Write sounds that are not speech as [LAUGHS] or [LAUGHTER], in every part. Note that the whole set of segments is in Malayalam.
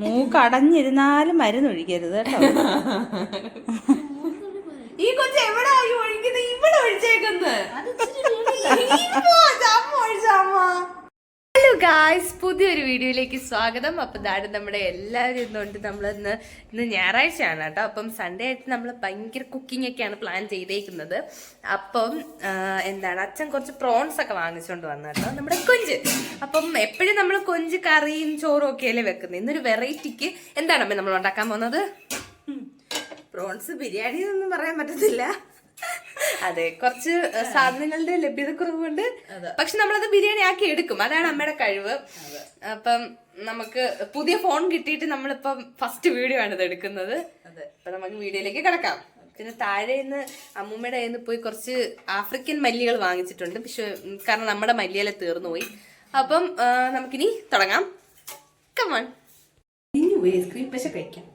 മൂക്ക് മരുന്നൊഴിക്കരുത് മരുന്ന് ഒഴിക്കരുത് കേട്ടോ. ഈ കൊച്ചു എവിടെ ഒഴിക്കുന്നത്? ഇവിടെ ഒഴിച്ചേക്കുന്നത്. ഹലോ ഗായ്സ് പുതിയൊരു വീഡിയോയിലേക്ക് സ്വാഗതം. അപ്പം ഇതാണ് നമ്മുടെ എല്ലാവരും ഇന്നുകൊണ്ട് നമ്മൾ ഇന്ന് ഞായറാഴ്ചയാണ് കേട്ടോ. അപ്പം സൺഡേ ആയിട്ട് നമ്മൾ ഭയങ്കര കുക്കിംഗ് ഒക്കെയാണ് പ്ലാൻ ചെയ്തേക്കുന്നത്. അപ്പം എന്താണ് അച്ഛൻ കുറച്ച് പ്രോൺസ് ഒക്കെ വാങ്ങിച്ചുകൊണ്ട് വന്നു കേട്ടോ. നമ്മുടെ കൊഞ്ച്. അപ്പം എപ്പോഴും നമ്മൾ കൊഞ്ച് കറിയും ചോറും ഒക്കെ അല്ലേ വെക്കുന്നത് ഇന്നൊരു വെറൈറ്റിക്ക് എന്താണ് അമ്മ നമ്മൾ ഉണ്ടാക്കാൻ പോകുന്നത്? പ്രോൺസ് ബിരിയാണി എന്നൊന്നും പറയാൻ പറ്റത്തില്ല. അതെ കുറച്ച് സാധനങ്ങളുടെ ലഭ്യത കുറവുണ്ട് പക്ഷെ നമ്മളത് ബിരിയാണി ആക്കി എടുക്കും. അതാണ് അമ്മയുടെ കഴിവ്. അപ്പം നമുക്ക് പുതിയ ഫോൺ കിട്ടിയിട്ട് നമ്മളിപ്പം ഫസ്റ്റ് വീഡിയോ ആണ് ഇത് എടുക്കുന്നത്. അപ്പൊ നമുക്ക് വീഡിയോയിലേക്ക് കിടക്കാം. പിന്നെ താഴെ നിന്ന് അമ്മൂമ്മയുടെ കയ്യിൽ നിന്ന് പോയി കുറച്ച് ആഫ്രിക്കൻ മല്ലികൾ വാങ്ങിച്ചിട്ടുണ്ട്. പക്ഷെ കാരണം നമ്മുടെ മല്ലിയില തീർന്നു പോയി അപ്പം നമുക്കിനി തുടങ്ങാം. കമാൺ ഇനി ഐസ്ക്രീം പക്ഷെ കഴിക്കാം.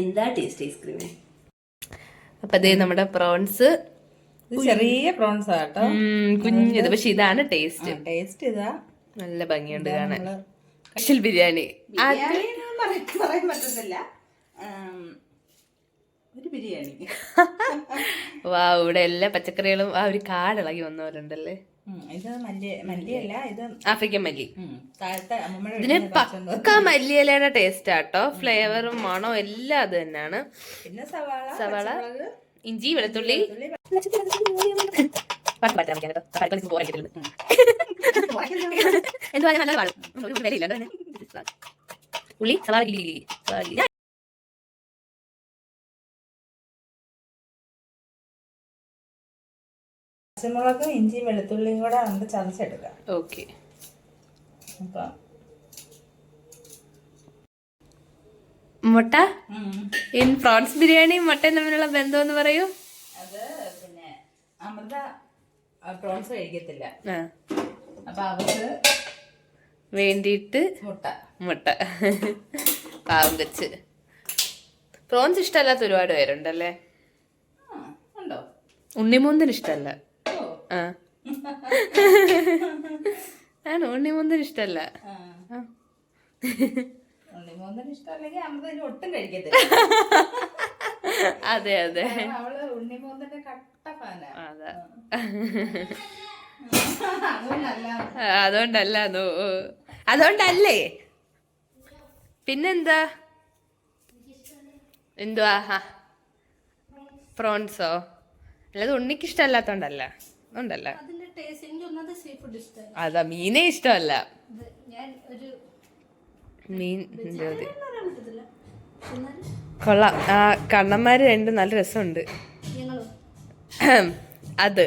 എന്താ ടേസ്റ്റ് ഐസ്ക്രീമിന് അപ്പൊ അതേ നമ്മുടെ പ്രോൺസ് ഇത് ചെറിയ പ്രോൺസ് ആട്ടോ കുഞ്ഞത് പക്ഷെ ഇതാണ് ടേസ്റ്റ് ടേസ്റ്റ് ഇതാ. നല്ല ഭംഗിയുണ്ട് കാണാൻ. സ്പെഷ്യൽ ബിരിയാണി. [LAUGHS] പറയാൻ പറ്റത്തില്ല. ഒരു ബിരിയാണി. [LAUGHS] വാ ഇവിടെ എല്ലാ പച്ചക്കറികളും ആ ഒരു കാടിളകി വന്നവരുണ്ടല്ലേ ഇത് മല്ലി മല്ലിയല്ല ഇത് ആഫ്രിക്കൻ മല്ലി. താഴത്തെ അമ്മമ്മയുടെ ഇതിന് പക്ക മല്ലിയിലയുടെ ടേസ്റ്റ് ആട്ടോ. ഫ്ലേവറും മണോ എല്ലാം അത് തന്നെയാണ്. പിന്നെ സവാള സവാള ഇഞ്ചി വെളുത്തുള്ളി. പാട്ട് കേട്ടോ. പാട്ട് എന്തുവാ ഞാൻ നല്ല പാടും? എന്താ? ഉള്ളി സവാള പച്ചമുളകും ഇഞ്ചിയും വെളുത്തുള്ളിയും കൂടെ നമുക്ക് ചതച്ചെടുക്കാം. ഓക്കെ. അപ്പം. മുട്ട? ഇൻ പ്രോൺസ് ബിരിയാണിയും മുട്ടയും തമ്മിലുള്ള ബന്ധം എന്ന് പറയൂ. അത് പിന്നെ അമൃത പ്രോൺസ് കഴിക്കത്തില്ല. അപ്പൊ അവർക്ക് വേണ്ടിയിട്ട് മുട്ട. മുട്ട. പാവം വെച്ച് പ്രോൺസ് ഇഷ്ടമല്ലാത്ത ഒരുപാട് പേരുണ്ടല്ലേ? ഉണ്ടോ? ഉണ്ണിമൂന്തിന് ഇഷ്ടമല്ല. ആണ് ഉണ്ണി ഇഷ്ടമല്ല ഇഷ്ടല്ല അതെ അതെ. അതുകൊണ്ടല്ല. അതുകൊണ്ടല്ലേ പിന്നെന്താ? എന്തുവാ? പ്രോൺസോ? അല്ലാതെ ഉണ്ണിക്ക് ഇഷ്ടമല്ലാത്തോണ്ടല്ല. ഉണ്ടല്ല? അതാ മീനെ ഇഷ്ടമല്ല. മീൻ കൊള്ളാം. ആ കണ്ണന്മാര് രണ്ട് നല്ല രസമുണ്ട്. അത്.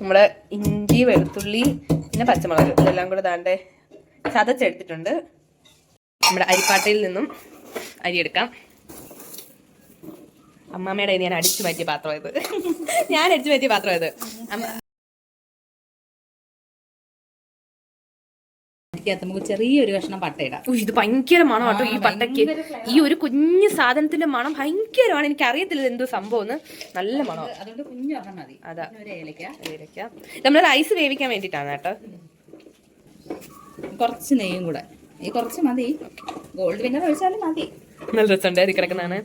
നമ്മുടെ ഇഞ്ചി വെളുത്തുള്ളി പിന്നെ പച്ചമുളക് ഇതെല്ലാം കൂടെ താണ്ടെ ചതച്ചെടുത്തിട്ടുണ്ട്. നമ്മുടെ അരിപ്പാട്ടയിൽ നിന്നും അരി എടുക്കാം. അമ്മാമ്മയുടെ ഞാൻ അടിച്ചു മാറ്റിയ പാത്രം ഇത്. ഞാൻ അടിച്ചു മാറ്റിയ പാത്രം ഇത്. അമ്മ അതിനകത്ത് നമുക്ക് ചെറിയൊരു കഷ്ണം പട്ട ഇടാം. ഇത് ഭയങ്കര മണം കേട്ടോ. ഈ പട്ടയ്ക്ക് ഈ ഒരു കുഞ്ഞു സാധനത്തിന്റെ മണം ഭയങ്കരമാണ്. എനിക്ക് അറിയത്തില്ല എന്തോ സംഭവം എന്ന്. നല്ല മണം അതുകൊണ്ട് കുഞ്ഞൊരെണ്ണം മതി. അതാ. ഏലക്ക. റൈസ് വേവിക്കാൻ വേണ്ടിട്ടാണ് കേട്ടോ. കുറച്ച് നെയ്യും കൂടെ. ഈ കുറച്ച് മതി. ഗോൾഡ് വിന്നർ ഒഴിച്ചാലും മതി. നല്ല രസമുണ്ട്. ഇത് കിടക്കുന്നതാണ്.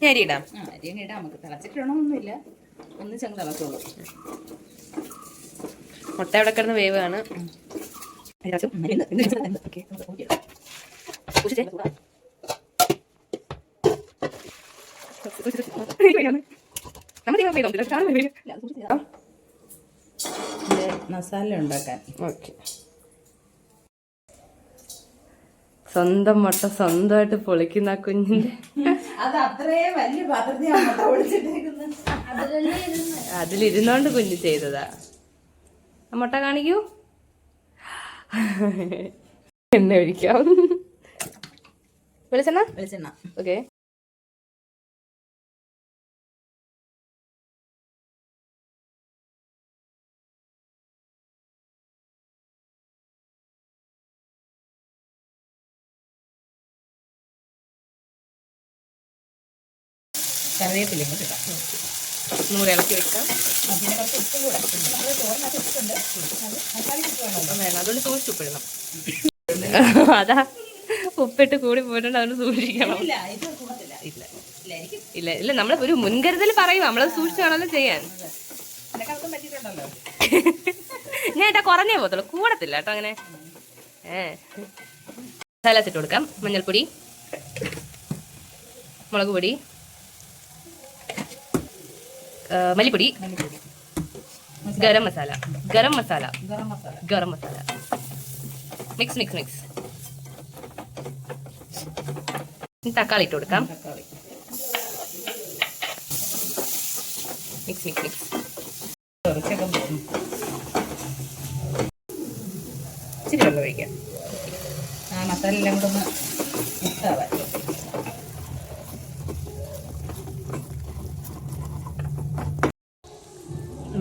ഞാൻ അരി ഇടാം ആ അരിയും ഇടാം നമുക്ക് തിളച്ചിട്ടിടണമെന്നൊന്നുമില്ല ഒന്ന് ചെങ്ങ് തിളച്ചോളൂ. മുട്ട അവിടെ കിടന്ന് വേവാണ്. മസാല ഉണ്ടാക്കാൻ. ഓക്കെ. സ്വന്തം മുട്ട സ്വന്തമായിട്ട് പൊളിക്കുന്ന ആ കുഞ്ഞിന്റെ അതിലിരുന്നോണ്ട് കുഞ്ഞ് ചെയ്തതാ. ആ മുട്ട കാണിക്കൂ. എന്നെ ഒഴിക്കാം വെളിച്ചെണ്ണ വെളിച്ചെണ്ണ ഓക്കെ കറിവേപ്പിലയും കൂടെ ഇടാം. നൂറ് ഇളക്കി വെക്കാം. അതിനകത്ത് കുറച്ച് ഉപ്പും കൂടെ. നമ്മൾ ചോറിനകത്ത് ഉപ്പ് ഇട്ടിട്ടുണ്ട് മസാല വേണം അതുകൊണ്ട് സൂക്ഷിച്ച് ഉപ്പിടണം അതാ. ഉപ്പിട്ട് കൂടി പോയിട്ടുണ്ട് അതുകൊണ്ട് സൂക്ഷിക്കണം. ഇല്ല ഇല്ല. ഇല്ല എനിക്ക് ഇല്ല ഇല്ല. നമ്മൾ ഒരു മുൻകരുതൽ പറയും നമ്മളത് സൂക്ഷിച്ചു വേണമല്ലോ ചെയ്യാൻ. ഞാൻ ഏട്ടാ കുറഞ്ഞേ പോകത്തുള്ളൂ. കൂടത്തില്ല കേട്ടോ അങ്ങനെ. ഏ. മസാല ഇട്ട് കൊടുക്കാം. മഞ്ഞൾപ്പൊടി. മുളക് പൊടി. മല്ലിപ്പൊടി. Garam masala. Garam masala. Garam masala. Mix mix mix തക്കാളി ഇട്ട് കൊടുക്കാം. മിക്സ് മിക്സ് മിക്സ് ഇച്ചിരി വെള്ളം ഒഴിക്കാം. ആ മസാല എല്ലാം കൂടെ ഒന്ന്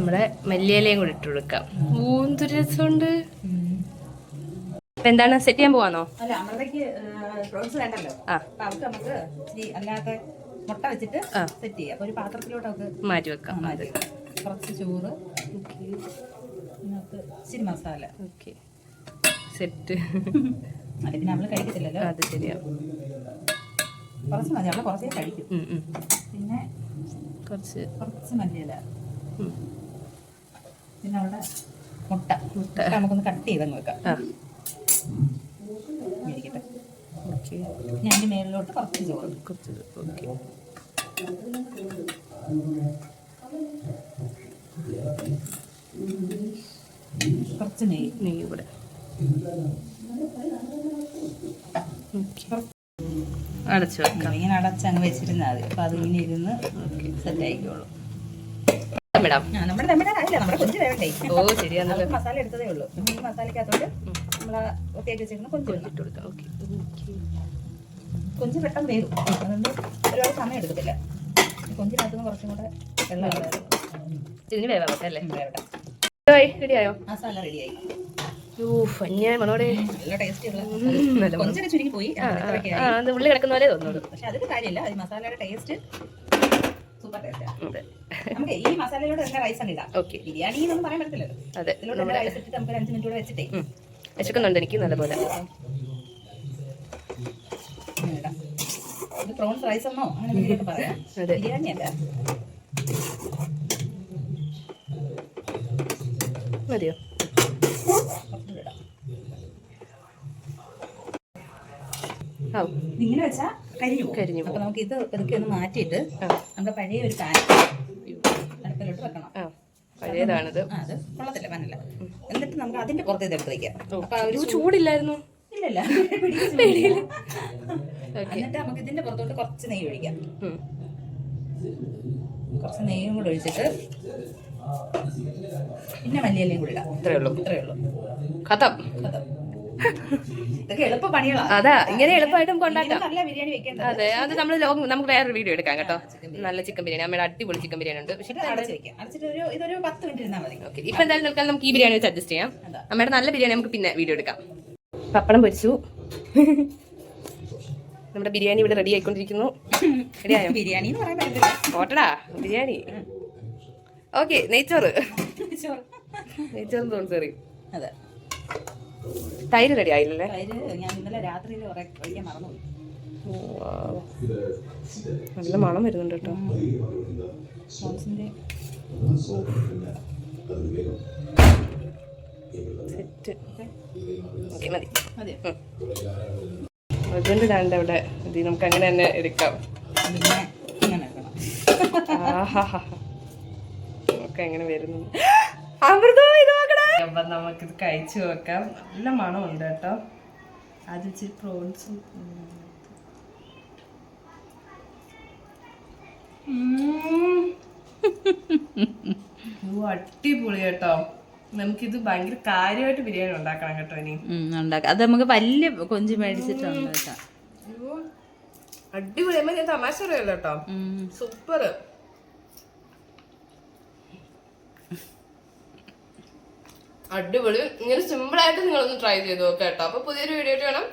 നമ്മുടെ മല്ലിയിലയും കൂടി ഇട്ട് കൊടുക്കാം. ഊന്തൊരു രസമുണ്ട്. എന്താണ്? സെറ്റ് ചെയ്യാൻ പോവാന്നോ? അല്ല അമൃതയ്ക്ക് പ്രോൺസ് വേണ്ടല്ലോ. ആ. നമുക്ക് ഈ അല്ലാതെ മുട്ട വെച്ചിട്ട് സെറ്റ് ചെയ്യാം. ഒരു പാത്രത്തിലോട്ട് നമുക്ക് മാറ്റി വെക്കാം. കുറച്ച് ചോറ് ഇച്ചിരി മസാല. ഓക്കെ. സെറ്റ്. പിന്നെ നമ്മൾ കഴിക്കത്തില്ലല്ലോ. അത് ശരിയാ. കുറച്ച് മതി. കുറച്ചേ കഴിക്കും. പിന്നെ കുറച്ച്. കുറച്ച് മല്ലിയില. പിന്നെ അവിടെ മുട്ട. മുട്ട. നമുക്കൊന്ന് കട്ട് ചെയ്തങ്ങ് വെക്കാം. ഇരിക്കട്ടെ. ഓക്കെ. ഞാൻ അതിന്റെ മേളിലോട്ട് കുറച്ച് ചോറ് കുറച്ച് ഓക്കെ. കുറച്ച് നെയ്യ്. നെയ്യ് ഇവിടെ. അടച്ചു വെക്കാം. ഇങ്ങനെ അടച്ചങ്ങ് വെച്ചിരുന്നാൽ മതി. അപ്പൊ അതിങ്ങനെ ഇരുന്ന് സെറ്റ് ആയിക്കോളും. ആ നമ്മുടെ തമ്മിലായില്ല നമ്മുടെ കൊഞ്ച് വേണ്ടേ. ഓ ശരിയാണല്ലോ. മസാല എടുത്തതേ ഉള്ളൂ. മസാലക്കകത്തോട്ട് നമ്മൾ ഒത്തിയാക്കി വെച്ചിരുന്ന കൊഞ്ച് ഇടണം. കൊടുക്കാം. ഓക്കെ. കൊഞ്ച് പെട്ടെന്ന് വേവും. അതുകൊണ്ട് ഒരുപാട് സമയം എടുക്കത്തില്ല. കൊഞ്ചിനകത്തുനിന്ന് കുറച്ചും കൂടെ വെള്ളം. ഇതിന് വേവാ അല്ലേ? റെഡിയായോ? മസാല റെഡിയായി. ഉള്ള കിടക്കുന്ന പോലെ തോന്നുന്നു പക്ഷെ അതിന് കാര്യമില്ല. മസാലയുടെ ടേസ്റ്റ് സൂപ്പർ ടേസ്റ്റാ നമുക്ക് ഈ മസാലയോട് തന്നെ റൈസ് അങ്ങ് ഇടാം. ഓക്കെ ബിരിയാണി എന്നൊന്നും പറയാൻ പറ്റത്തില്ലല്ലോ. അതെ ഇതിലോട്ട് തന്നെ റൈസ് ഇട്ടിട്ട് നമുക്ക് അഞ്ച് മിനിറ്റ് കൂടെ വെച്ചിട്ടേ. വിശക്കുന്നുണ്ട് എനിക്ക് നല്ലപോലെ. ഇത് പ്രോൺസ് റൈസ് എന്നോ അങ്ങനെ എന്തെങ്കിലുമൊക്കെ പറയാം. ബിരിയാണി അല്ല. മതിയോ? ഇങ്ങനെ വെച്ചാൽ കരിഞ്ഞു. കരിഞ്ഞു അപ്പൊ നമുക്ക് ഇത് ഇതൊക്കെ ഒന്ന് മാറ്റിയിട്ട്. നമ്മുടെ പഴയ ഒരു പാൻ പഴയതാണിത് അത് കൊള്ളത്തില്ല എന്നിട്ട് നമുക്ക് അതിന്റെ പുറത്ത് ഇത് എടുത്ത് വെക്കാം. അപ്പൊ ആ ഒരു ഒരു ചൂടില്ലായിരുന്നു. ഇല്ലല്ല. പേടിയില്ല. [LAUGHS] എന്നിട്ട് നമുക്ക് ഇതിന്റെ പുറത്തോട്ട് കുറച്ച് നെയ്യ് ഒഴിക്കാം. ഉം. കുറച്ച് നെയ്യും കൂടെ ഒഴിച്ചിട്ട് പിന്നെ മല്ലിയിലയും കൂടി ഇടാം. ഇത്രേ ഉള്ളൂ. ഇത്രയേ ഉള്ളൂ. കഥം. കഥം. അതാ ഇങ്ങനെ എളുപ്പമായിട്ടും കൊണ്ടാക്കാം. അതെ അത് നമ്മൾ നമുക്ക് വേറൊരു വീഡിയോ എടുക്കാം കേട്ടോ. നല്ല ചിക്കൻ ബിരിയാണി. അമ്മയുടെ അടിപൊളി ചിക്കൻ ബിരിയാണി ഉണ്ട്. പക്ഷെ ഓക്കെ ഇപ്പൊ എന്തായാലും നിൽക്കാൻ നമുക്ക് ഈ ബിരിയാണി വെച്ച് അഡ്ജസ്റ്റ് ചെയ്യാം. അമ്മയുടെ നല്ല ബിരിയാണി നമുക്ക് പിന്നെ വീഡിയോ എടുക്കാം. പപ്പടം പൊരിച്ചു. നമ്മുടെ ബിരിയാണി ഇവിടെ റെഡി ആയിക്കൊണ്ടിരിക്കുന്നു. റെഡിയായോ ബിരിയാണി ഓട്ടടാ ബിരിയാണി. ഓക്കെ നെയ്ച്ചോറ്. ചോറ്. നെയ്ച്ചോറും തോൺസറി അതെ. തൈര് റെഡി ആയില്ലേ? നല്ല മണം വരുന്നുണ്ട് കേട്ടോ. Set okay. മതി. ഹസ്ബൻഡ് കണ്ട അവിടെ. നമുക്ക് അങ്ങനെ തന്നെ എടുക്കാം. നമുക്ക് എങ്ങനെ വരുന്നു. [GASPS] അമൃതം അപ്പൊ നമുക്കിത് കഴിച്ചു നോക്കാം നല്ല മണമുണ്ട് കേട്ടോ. അത് ഇച്ചിരി പ്രോൺസും അടിപൊളി കേട്ടോ. നമുക്കിത് ഭയങ്കര കാര്യമായിട്ട് ബിരിയാണി ഉണ്ടാക്കണം കേട്ടോ ഇനി. ഉണ്ടാക്കാം. അത് നമുക്ക് വലിയ കൊഞ്ച് മേടിച്ചിട്ട് ഉണ്ടാക്കാം അടിപൊളി. ഞാൻ തമാശ പറയല്ലോ കേട്ടോ. സൂപ്പർ അടിപൊളി. ഇങ്ങനെ സിമ്പിൾ ആയിട്ട് നിങ്ങളൊന്ന് ട്രൈ ചെയ്ത് നോക്കാം കേട്ടോ. അപ്പൊ പുതിയൊരു വീഡിയോ ആയിട്ട് വേണം